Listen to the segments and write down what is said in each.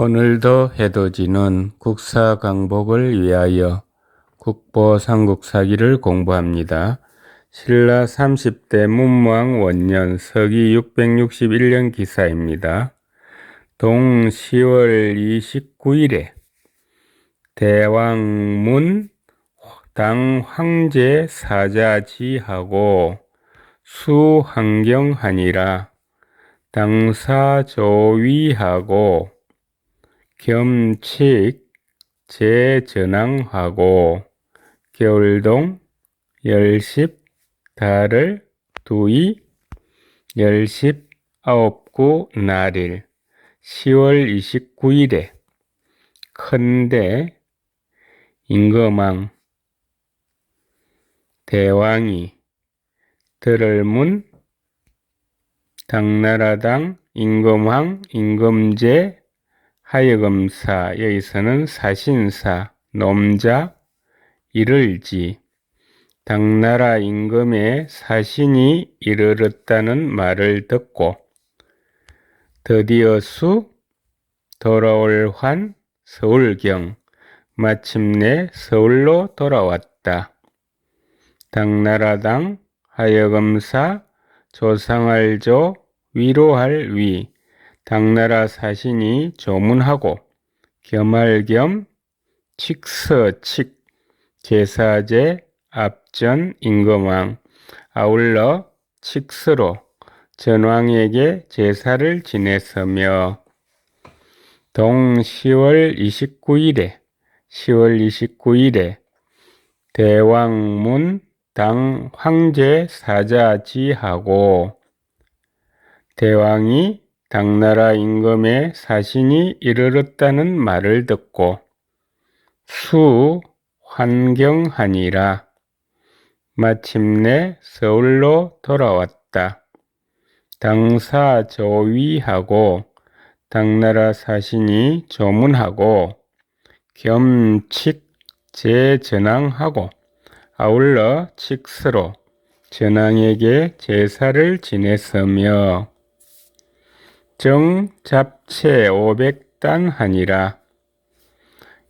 오늘도 해돋이는 국사 강복을 위하여 국보 삼국사기를 공부합니다. 신라 30대 문무왕 원년 서기 661년 기사입니다. 동 10월 29일에 대왕문 당 황제 사자지하고 수환경하니라 당사조위하고 겸칙 재전항하고 겨울동 열십 달을 두이 열십 아홉구 날일 10월 29일에 큰대 임금왕 대왕이 들을 문 당나라당 임금왕 임금제 하여금사 여기서는 사신사 nom자 이를지 당나라 임금의 사신이 이르렀다는 말을 듣고 드디어 수 돌아올 환 서울경 마침내 서울로 돌아왔다. 당나라당 하여금사 조상할 조 위로할 위 당나라 사신이 조문하고 겸할 겸 칙서칙 제사제 앞전 임금왕 아울러 칙서로 전왕에게 제사를 지냈으며 동 10월 29일에 10월 29일에 대왕문 당 황제 사자지하고 대왕이 당나라 임금의 사신이 이르렀다는 말을 듣고 수 환경하니라 마침내 서울로 돌아왔다. 당사 조위하고 당나라 사신이 조문하고 겸칙 재전항하고 아울러 칙스로 전왕에게 제사를 지냈으며 정 잡채 500단 하니라.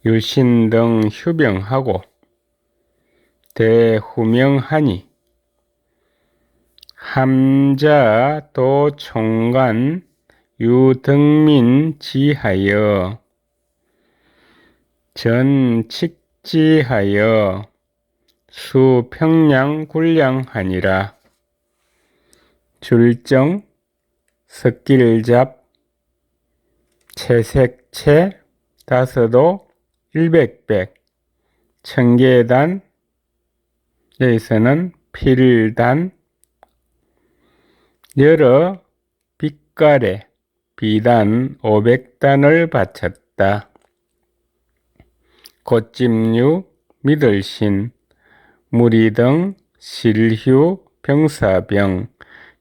유신 등 휴병하고 대후명하니 함자 도 총관 유등민 지하여 전 칙지하여 수평양 굴량하니라. 줄정 석길잡 채색채 다섯도 일백백. 청계단 여기서는 필단. 여러 빛깔의 비단 500단을 바쳤다. 꽃집류, 미들신, 무리등, 실휴, 병사병,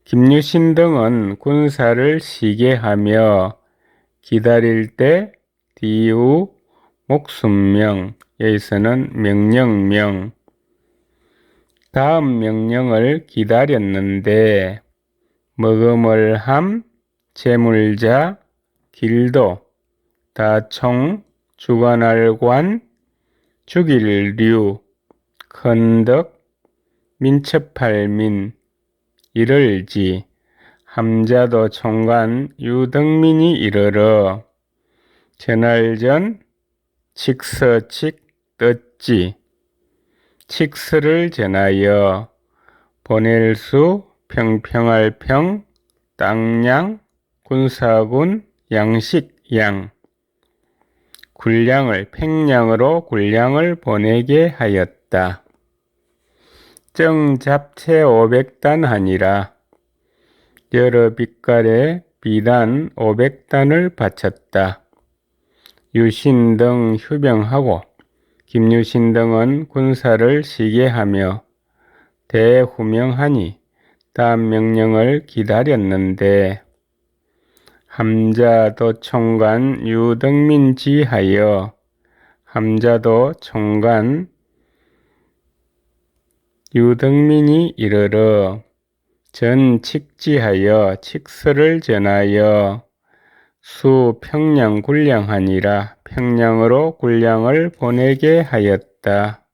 김유신 등은 군사를 시게 하며 기다릴 때 디우, 목숨명, 여기서는 명령명, 다음 명령을 기다렸는데 먹음을 함, 재물자, 길도, 다총, 주관할관, 죽일류, 건덕, 민첩팔민, 이를지, 함자도 총관 유등민이 이르러 전할전 칙서칙 떴지 칙스를 전하여 보낼 수 평평할 평 땅양 군사군 양식 양 군량을 팽량으로 군량을 보내게 하였다. 정 잡채 500단 하니라 여러 빛깔의 비단 500단을 바쳤다. 유신 등 휴병하고 김유신 등은 군사를 시계하며 대후명하니 다음 명령을 기다렸는데 함자도 총관 유등민 지하여 함자도 총관 유등민이 이르러 전 칙지하여 칙서를 전하여 수 평양 굴량하니라 평양으로 굴량을 보내게 하였다.